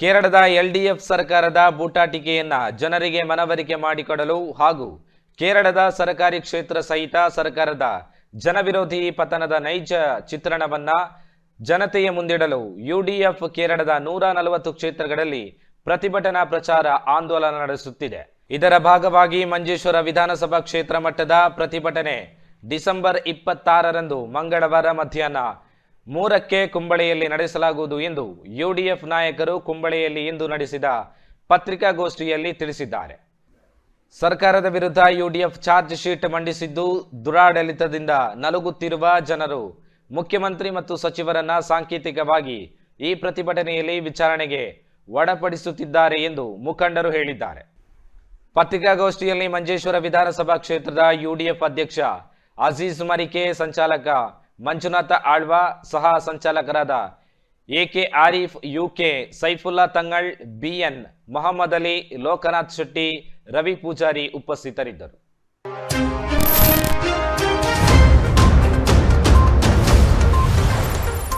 ಕೇರಳದ ಎಲ್ಡಿಎಫ್ ಸರ್ಕಾರದ ಬೂಟಾಟಿಕೆಯನ್ನ ಜನರಿಗೆ ಮನವರಿಕೆ ಮಾಡಿಕೊಡಲು ಹಾಗೂ ಕೇರಳದ ಸರ್ಕಾರಿ ಕ್ಷೇತ್ರ ಸಹಿತ ಸರ್ಕಾರದ ಜನವಿರೋಧಿ ಪತನದ ನೈಜ ಚಿತ್ರಣವನ್ನ ಜನತೆಯ ಮುಂದಿಡಲು ಯುಡಿಎಫ್ ಕೇರಳದ ನೂರ ನಲವತ್ತು ಕ್ಷೇತ್ರಗಳಲ್ಲಿ ಪ್ರತಿಭಟನಾ ಪ್ರಚಾರ ಆಂದೋಲನ ನಡೆಸುತ್ತಿದೆ. ಇದರ ಭಾಗವಾಗಿ ಮಂಜೇಶ್ವರ ವಿಧಾನಸಭಾ ಕ್ಷೇತ್ರ ಮಟ್ಟದ ಪ್ರತಿಭಟನೆ ಡಿಸೆಂಬರ್ ಇಪ್ಪತ್ತಾರರಂದು ಮಂಗಳವಾರ ಮಧ್ಯಾಹ್ನ ಮೂರಕ್ಕೆ ಕುಂಬಳೆಯಲ್ಲಿ ನಡೆಸಲಾಗುವುದು ಎಂದು ಯುಡಿಎಫ್ ನಾಯಕರು ಕುಂಬಳೆಯಲ್ಲಿ ಇಂದು ನಡೆಸಿದ ಪತ್ರಿಕಾಗೋಷ್ಠಿಯಲ್ಲಿ ತಿಳಿಸಿದ್ದಾರೆ. ಸರ್ಕಾರದ ವಿರುದ್ಧ ಯುಡಿಎಫ್ ಚಾರ್ಜ್ ಶೀಟ್ ಮಂಡಿಸಿದ್ದು ದುರಾಡಳಿತದಿಂದ ನಲುಗುತ್ತಿರುವ ಜನರು, ಮುಖ್ಯಮಂತ್ರಿ ಮತ್ತು ಸಚಿವರನ್ನ ಸಾಂಕೇತಿಕವಾಗಿ ಈ ಪ್ರತಿಭಟನೆಯಲ್ಲಿ ವಿಚಾರಣೆಗೆ ಒಡಪಡಿಸುತ್ತಿದ್ದಾರೆ ಎಂದು ಮುಖಂಡರು ಹೇಳಿದ್ದಾರೆ. ಪತ್ರಿಕಾಗೋಷ್ಠಿಯಲ್ಲಿ ಮಂಜೇಶ್ವರ ವಿಧಾನಸಭಾ ಕ್ಷೇತ್ರದ ಯುಡಿಎಫ್ ಅಧ್ಯಕ್ಷ ಅಜೀಜ್ ಮರಿಕೆ, ಸಂಚಾಲಕ ಮಂಜುನಾಥ ಆಳ್ವಾ ಸಹ ಸಂಚಾಲಕರಾದ AK Arif, UK Saifulla Thangal, BN Mohammed Ali, Lokanath Shetty, Ravi Poojari ಉಪಸ್ಥಿತರಿದ್ದರು.